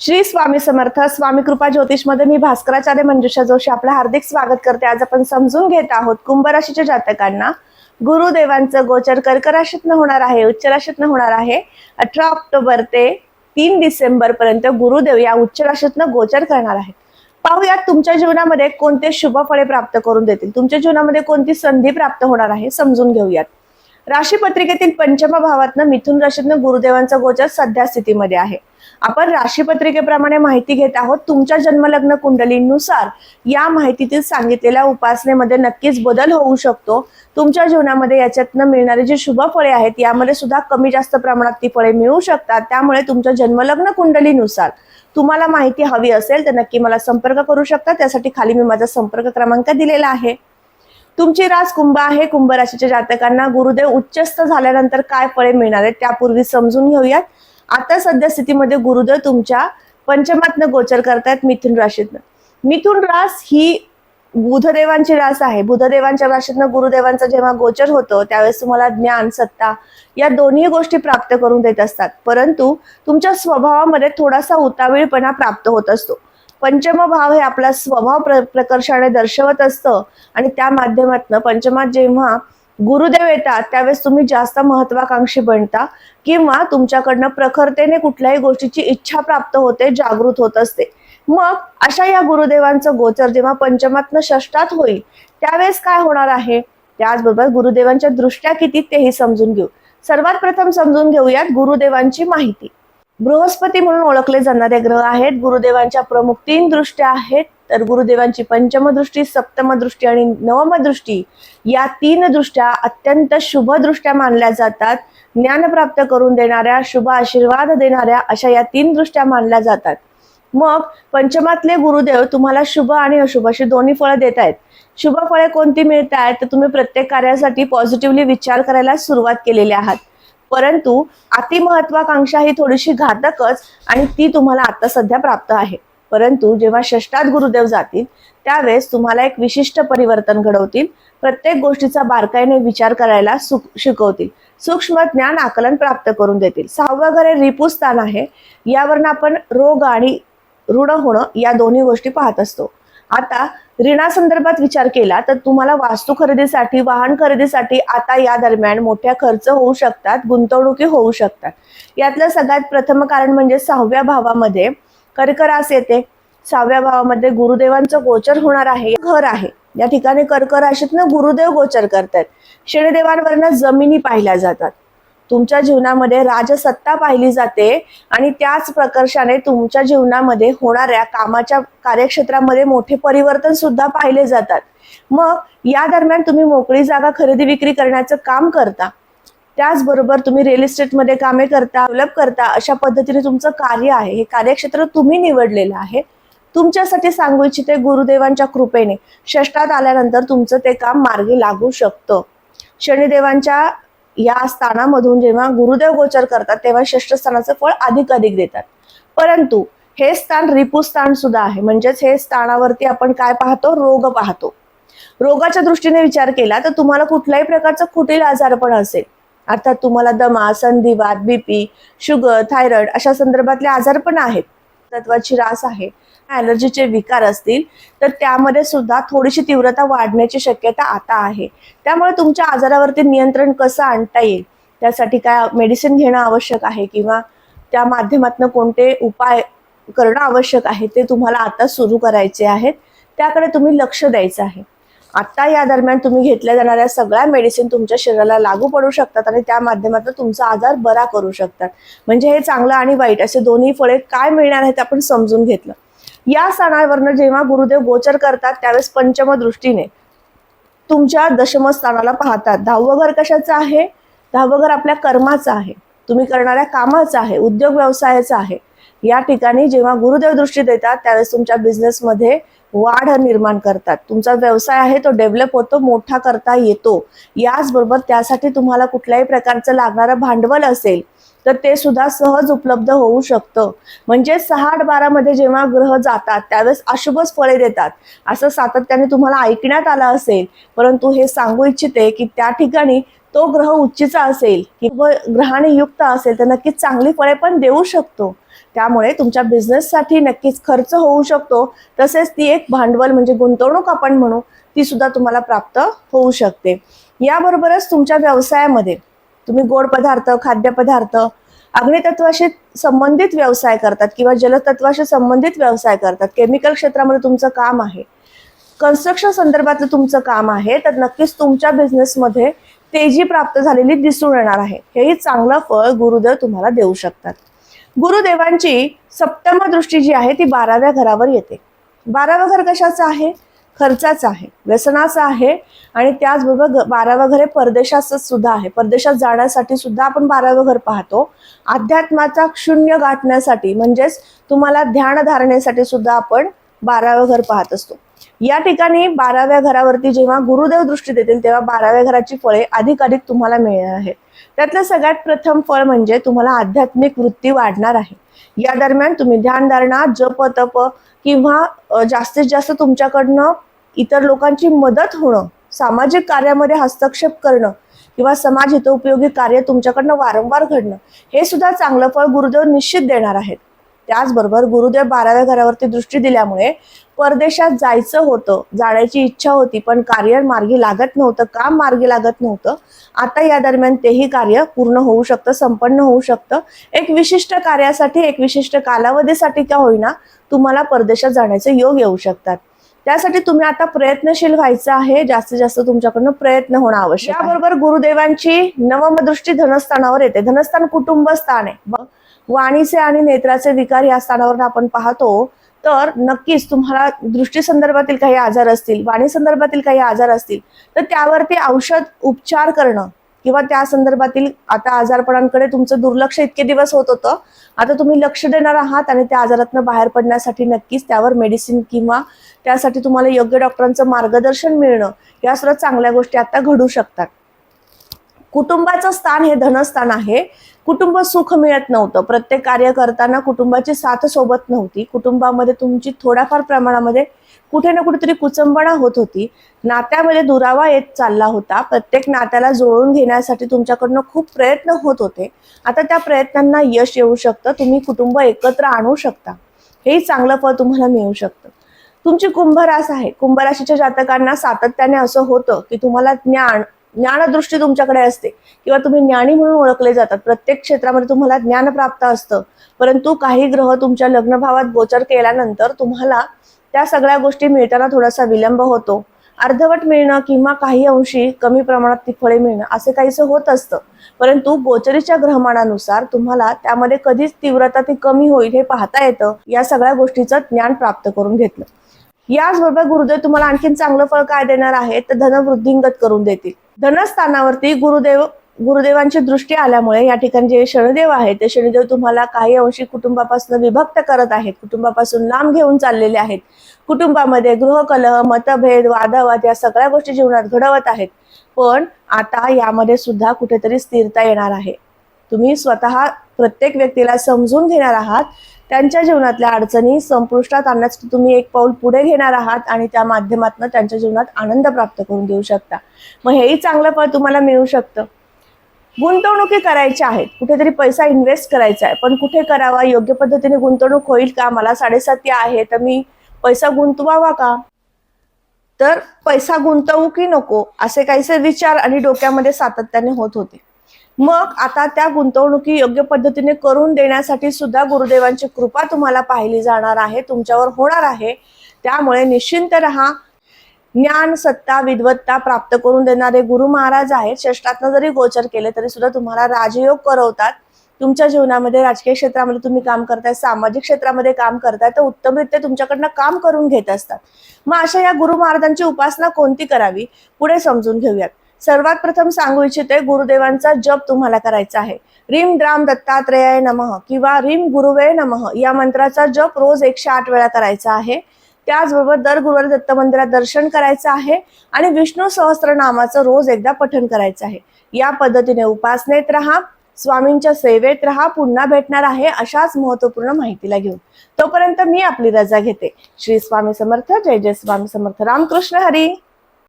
श्री स्वामी समर्थ स्वामी कृपा ज्योतिषमध्ये मी भास्कराचार्य मंजुषा जोशी आपलं हार्दिक स्वागत करते. आज आपण समजून घेत आहोत कुंभ राशीच्या जातकांना. गुरुदेवांचं गोचर कर्क राशीतनं होणार आहे उच्च राशीतनं होणार आहे. अठरा ऑक्टोबर ते तीन डिसेंबर पर्यंत गुरुदेव या उच्च राशीतनं गोचर करणार आहेत. पाहूयात तुमच्या जीवनामध्ये कोणते शुभ फळे प्राप्त करून देतील? तुमच्या जीवनामध्ये कोणती संधी प्राप्त होणार आहे? समजून घेऊयात. राशी पत्रिकेतील पंचम भावातनं मिथुन राशीतनं गुरुदेवांचा गोचर सध्या स्थितीमध्ये आहे. आपण राशी पत्रिकेप्रमाणे माहिती घेत आहोत. तुमच्या जन्मलग्न कुंडलीनुसार या माहितीतील सांगितलेल्या उपासनेमध्ये नक्कीच बदल होऊ शकतो. तुमच्या जीवनामध्ये याच्यातनं मिळणारी जी शुभ फळे आहेत यामध्ये सुद्धा कमी जास्त प्रमाणात ती फळे मिळू शकतात. त्यामुळे तुमच्या जन्मलग्न कुंडलीनुसार तुम्हाला माहिती हवी असेल तर नक्की मला संपर्क करू शकता. त्यासाठी खाली मी माझा संपर्क क्रमांक दिलेला आहे. तुमची रास कुंभ आहे कुंभ राशीच्या जातकांना गुरुदेव उच्चस्थ झाल्यानंतर काय फळे मिळणार आहेत त्यापूर्वी समजून घेऊयात. आता सध्या स्थितीमध्ये गुरुदेव तुमच्या पंचमातनं गोचर करतायत मिथुन राशीतनं. मिथुन रास ही बुधदेवांची रास आहे. बुधदेवांच्या राशीतनं गुरुदेवांचा जेव्हा गोचर होतो त्यावेळेस तुम्हाला ज्ञान सत्ता या दोन्ही गोष्टी प्राप्त करून देत असतात. परंतु तुमच्या स्वभावामध्ये थोडासा उतावीळपणा प्राप्त होत असतो. पंचम भाव हे आपला स्वभाव प्र प्रकर्षाने दर्शवत असतं. आणि त्या माध्यमातनं पंचमात जेव्हा गुरुदेव येतात त्यावेळेस तुम्ही जास्त महत्वाकांक्षी बनता किंवा तुमच्याकडनं प्रखरतेने कुठल्याही गोष्टीची इच्छा प्राप्त होते जागृत होत असते. मग अशा या गुरुदेवांचं गोचर जेव्हा पंचमातनं षष्टात होईल त्यावेळेस काय होणार आहे? त्याचबरोबर गुरुदेवांच्या दृष्ट्या किती तेही समजून घेऊ. सर्वात प्रथम समजून घेऊयात गुरुदेवांची माहिती. बृहस्पती म्हणून ओळखले जाणारे ग्रह आहेत. गुरुदेवांच्या प्रमुख तीन दृष्ट्या आहेत. तर गुरुदेवांची पंचमदृष्टी सप्तमदृष्टी आणि नवम दृष्टी या तीन दृष्ट्या अत्यंत शुभ दृष्ट्या मानल्या जातात. ज्ञान प्राप्त करून देणाऱ्या शुभ आशीर्वाद देणाऱ्या अशा या तीन दृष्ट्या मानल्या जातात. मग पंचमातले गुरुदेव तुम्हाला शुभ आणि अशुभ अशी दोन्ही फळं देत आहेत. शुभ फळे कोणती मिळत आहेत तर तुम्ही प्रत्येक कार्यासाठी पॉझिटिव्हली विचार करायला सुरुवात केलेली आहात. परंतु अतिमहत्वाकांक्षा ही थोडीशी घातकच आणि ती तुम्हाला आता सध्या प्राप्त आहे. परंतु जेव्हा षष्टात गुरुदेव जातील त्यावेळेस तुम्हाला एक विशिष्ट परिवर्तन घडवतील. प्रत्येक गोष्टीचा बारकाईने विचार करायला शिकवतील. सूक्ष्म ज्ञान आकलन प्राप्त करून देतील. सहावं घर हे रिपू स्थान आहे. यावरनं आपण रोग आणि ऋण होणं या दोन्ही गोष्टी पाहत असतो. आता ऋणासंदर्भात विचार केला तर तुम्हाला वास्तू खरेदीसाठी वाहन खरेदीसाठी आता या दरम्यान मोठ्या खर्च होऊ शकतात गुंतवणुकी होऊ शकतात. यातलं सगळ्यात प्रथम कारण म्हणजे सहाव्या भावामध्ये कर्करास येते. सहाव्या भावामध्ये गुरुदेवांचं गोचर होणार आहे. घर आहे. या ठिकाणी कर्क राशीतनं गुरुदेव गोचर करतात शनिदेवांवरनं जमिनी पाहिल्या जातात. तुमच्या जीवनामध्ये राजसत्ता पाहिली जाते आणि त्याच प्रकर्षाने तुमच्या जीवनामध्ये होणाऱ्या कामाच्या कार्यक्षेत्रामध्ये मोठे परिवर्तन सुद्धा पाहिले जातात. मग या दरम्यान तुम्ही मोकळी जागा खरेदी विक्री करण्याचं काम करता. त्याचबरोबर तुम्ही रिअल इस्टेटमध्ये कामे करता डेव्हलप करता अशा पद्धतीने तुमचं कार्य आहे. हे कार्यक्षेत्र तुम्ही निवडलेलं आहे. तुमच्यासाठी सांगू इच्छिते गुरुदेवांच्या कृपेने. षष्टात आल्यानंतर तुमचं ते काम मार्गी लागू शकतं. शनिदेवांच्या या स्थानामधून जेव्हा गुरुदेव गोचर करतात तेव्हा षष्ठ स्थानाचं फळ अधिक अधिक देतात. परंतु हे स्थान रिपू स्थान सुद्धा आहे. म्हणजेच हे स्थानावरती आपण काय पाहतो? रोग पाहतो. रोगाच्या दृष्टीने विचार केला तर तुम्हाला कुठल्याही प्रकारचं कुटील आजारपण असेल. अर्थात तुम्हाला दमा संधिवात बीपी शुगर थायरॉइड अशा संदर्भातले आजार पण आहेत. तत्वाची रास आहे ॲलर्जीचे विकार असतील तर त्यामध्ये सुद्धा थोडीशी तीव्रता वाढण्याची शक्यता आता आहे. त्यामुळे तुमच्या आजारावरती नियंत्रण कसं आणता येईल? त्यासाठी काय मेडिसिन घेणं आवश्यक आहे किंवा त्या माध्यमातून कोणते उपाय करणं आवश्यक आहे ते तुम्हाला आता सुरू करायचे आहेत. त्याकडे तुम्ही लक्ष द्यायचं आहे. आता या दरम्यान तुम्ही घेतल्या जाणाऱ्या सगळ्या मेडिसिन तुमच्या शरीराला लागू पडू शकतात आणि त्या माध्यमातून तुमचा आजार बरा करू शकतात. म्हणजे हे चांगलं आणि वाईट असे दोन्ही फळे काय मिळणार आहेत आपण समजून घेतलं. या सणावरनं जेव्हा गुरुदेव गोचर करतात त्यावेळेस पंचम दृष्टीने तुमच्या दशम स्थानाला पाहतात. दहावं घर कशाचं आहे? दहावं घर आपल्या कर्माचं आहे. तुम्ही करणाऱ्या कामाचं आहे उद्योग व्यवसायाचं आहे. या ठिकाणी जेव्हा गुरुदेव दृष्टी देतात त्यावेळेस तुमच्या बिझनेसमध्ये वाढ निर्माण करतात. तुमचा व्यवसाय आहे तो डेव्हलप होतो मोठा करता येतो. याचबरोबर त्यासाठी तुम्हाला कुठल्याही प्रकारचं लागणारं भांडवल असेल तर ते सुद्धा सहज उपलब्ध होऊ शकतं. म्हणजे सहा आठ बारामध्ये जेव्हा ग्रह जातात त्यावेळेस अशुभच फळे देतात. असं सातत्याने तुम्हाला ऐकण्यात आलं असेल परंतु हे सांगू इच्छिते की त्या ठिकाणी तो ग्रह उच्चीचा असेल किंवा ग्रहाने युक्त असेल तर नक्कीच चांगली फळे पण देऊ शकतो. त्यामुळे तुमच्या बिझनेससाठी नक्कीच खर्च होऊ शकतो. तसेच ती एक भांडवल म्हणजे गुंतवणूक आपण म्हणू ती सुद्धा तुम्हाला प्राप्त होऊ शकते. याबरोबरच तुमच्या व्यवसायामध्ये तुम्ही गोड पदार्थ खाद्यपदार्थ अग्नितत्वाशी संबंधित व्यवसाय करतात किंवा जलतत्वाशी संबंधित व्यवसाय करतात. केमिकल क्षेत्रामध्ये तुमचं काम आहे. कन्स्ट्रक्शन संदर्भातलं तुमचं काम आहे तर नक्कीच तुमच्या बिझनेसमध्ये तेजी प्राप्त झालेली दिसून येणार आहे. हेही चांगलं फळ गुरुदेव तुम्हाला देऊ शकतात. गुरुदेवांची सप्तम दृष्टी जी आहे ती बाराव्या घरावर येते. बारावं घर कशाचं आहे? खर्चाचं आहे व्यसनाचं आहे आणि त्याचबरोबर ग- बारावं घर हे परदेशाचं सुद्धा आहे. परदेशात जाण्यासाठी सुद्धा आपण बारावं घर पाहतो. अध्यात्माचा शून्य गाठण्यासाठी म्हणजेच तुम्हाला ध्यान धारणेसाठी सुद्धा आपण बारावं घर पाहत असतो. या ठिकाणी बाराव्या घरावरती जेव्हा गुरुदेव दृष्टी देतील तेव्हा बाराव्या घराची फळे अधिक अधिक तुम्हाला मिळणार आहेत. त्यातलं सगळ्यात प्रथम फळ म्हणजे तुम्हाला आध्यात्मिक वृत्ती वाढणार आहे. या दरम्यान तुम्ही ध्यानधारणा जप तप किंवा जास्तीत जास्त तुमच्याकडनं इतर लोकांची मदत होणं सामाजिक कार्यामध्ये हस्तक्षेप करणं किंवा समाज हितोपयोगी कार्य तुमच्याकडनं वारंवार घडणं हे सुद्धा चांगलं फळ गुरुदेव निश्चित देणार आहेत. त्याचबरोबर गुरुदेव बाराव्या घरावरती दृष्टी दिल्यामुळे परदेशात जायचं होतं जाण्याची इच्छा होती पण कार्य मार्गी लागत नव्हतं काम मार्गी लागत नव्हतं. आता या दरम्यान तेही कार्य पूर्ण होऊ शकतं संपन्न होऊ शकतं. एक विशिष्ट कार्यासाठी एक विशिष्ट कालावधीसाठी का होईना तुम्हाला परदेशात जाण्याचे योग येऊ शकतात. त्यासाठी तुम्ही आता प्रयत्नशील व्हायचं आहे जास्तीत जास्त तुमच्याकडनं प्रयत्न होणं आवश्यक याबरोबर गुरुदेवांची नवमदृष्टी धनस्थानावर येते. धनस्थान कुटुंब स्थान आहे. वाणीचे आणि नेत्राचे विकार या स्थानावर आपण पाहतो तर नक्कीच तुम्हाला दृष्टी संदर्भातील काही आजार असतील वाणी संदर्भातील काही आजार असतील तर त्यावरती औषध उपचार करणं किंवा त्या संदर्भातील आता आजारपणांकडे तुमचं दुर्लक्ष इतके दिवस होत होतं आता तुम्ही लक्ष देणार आहात आणि त्या आजारातनं बाहेर पडण्यासाठी नक्कीच त्यावर मेडिसिन किंवा त्यासाठी तुम्हाला योग्य डॉक्टरांचं मार्गदर्शन मिळणं या सुद्धा चांगल्या गोष्टी आता घडू शकतात. कुटुंबाचं स्थान हे धनस्थान आहे. कुटुंब सुख मिळत नव्हतं. प्रत्येक कार्य करताना कुटुंबाची साथ सोबत नव्हती. कुटुंबामध्ये तुमची थोड्याफार प्रमाणामध्ये कुठे ना कुठेतरी कुचंबणा होत होती. नात्यामध्ये दुरावा येत चालला होता. प्रत्येक नात्याला जुळवून घेण्यासाठी तुमच्याकडनं खूप प्रयत्न होत होते. आता त्या प्रयत्नांना यश येऊ शकतं. तुम्ही कुटुंब एकत्र आणू शकता. हेही चांगलं फळ तुम्हाला मिळू शकतं. तुमची कुंभरास आहे. कुंभराशीच्या जातकांना सातत्याने असं होतं की तुम्हाला ज्ञान ज्ञानदृष्टी तुमच्याकडे असते. किंवा तुम्ही ज्ञानी म्हणून ओळखले जातात. प्रत्येक क्षेत्रामध्ये तुम्हाला ज्ञान प्राप्त असतं. परंतु काही ग्रह तुमच्या लग्नभावात गोचर केल्यानंतर तुम्हाला त्या सगळ्या गोष्टी मिळताना थोडासा विलंब होतो. अर्धवट मिळणं किंवा काही अंशी कमी प्रमाणात ती फळे मिळणं असे काहीसं होत असतं. परंतु गोचरीच्या ग्रहमानानुसार तुम्हाला त्यामध्ये कधीच तीव्रता ती कमी होईल हे पाहता येतं या सगळ्या गोष्टीचं ज्ञान प्राप्त करून घेतलं. याचबरोबर गुरुदेव तुम्हाला आणखीन चांगलं फळ काय देणार आहे तर धनवृद्धिंगत करून देतील. धनस्थानावरती गुरुदेव गुरुदेवांची दृष्टी आल्यामुळे या ठिकाणी जे शनिदेव आहेत ते शनिदेव तुम्हाला काही अंशी कुटुंबापासून विभक्त करत आहेत. कुटुंबापासून लांब घेऊन चाललेले आहेत. कुटुंबामध्ये गृहकलह मतभेद वादावाद या सगळ्या गोष्टी जीवनात घडवत आहेत. पण आता यामध्ये सुद्धा कुठेतरी स्थिरता येणार आहे. तुम्ही स्वतः प्रत्येक व्यक्तीला समजून घेणार आहात त्यांच्या जीवनातल्या अडचणी संपुष्टात आणण्यासाठी तुम्ही एक पाऊल पुढे घेणार आहात आणि त्या माध्यमातून त्यांच्या जीवनात आनंद प्राप्त करून देऊ शकता. मग हेही चांगलं फळ तुम्हाला मिळू शकतं. गुंतवणुकी करायच्या आहेत. कुठेतरी पैसा इन्व्हेस्ट करायचा आहे. पण कुठे करावा? योग्य पद्धतीने गुंतवणूक होईल का? मला साडेसाती आहे. तर मी पैसा गुंतवावा का? तर पैसा गुंतवू की नको असे काहीसे विचार आणि डोक्यामध्ये सातत्याने होत होते. मग आता त्या गुंतवणुकी योग्य पद्धतीने करून देण्यासाठी सुद्धा गुरुदेवांची कृपा तुम्हाला पाहिली जाणार आहे तुमच्यावर होणार आहे. त्यामुळे निश्चिंत राहा. ज्ञान सत्ता विद्वत्ता प्राप्त करून देणारे गुरु महाराज आहेत. षष्टातनं जरी गोचर केले तरी सुद्धा तुम्हाला राजयोग करवतात. तुमच्या जीवनामध्ये राजकीय क्षेत्रामध्ये तुम्ही काम करताय सामाजिक क्षेत्रामध्ये काम करताय तर उत्तमरित्या तुमच्याकडनं काम करून घेत असतात. मग अशा या गुरु महाराजांची उपासना कोणती करावी? पुढे समजून घेऊयात. सर्वात प्रथम सांगू इच्छिते गुरुदेवांचा जप तुम्हाला करायचा आहे. रीम द्राम दत्तात्रेयाय नमः किंवा रीम गुरुवे नमः या मंत्राचा जप रोज एकशे आठ वेळा करायचा आहे. त्याचबरोबर दर गुरुवारी दत्त मंदिरात दर्शन करायचं आहे आणि विष्णू सहस्त्रनामाचं रोज एकदा पठण करायचं आहे. या पद्धतीने उपासनेत राहा स्वामींच्या सेवेत राहा पुन्हा भेटणार आहे अशाच महत्त्वपूर्ण माहितीला घेऊन. तोपर्यंत मी आपली रजा घेते. श्री स्वामी समर्थ जय जय स्वामी समर्थ. रामकृष्ण हरी.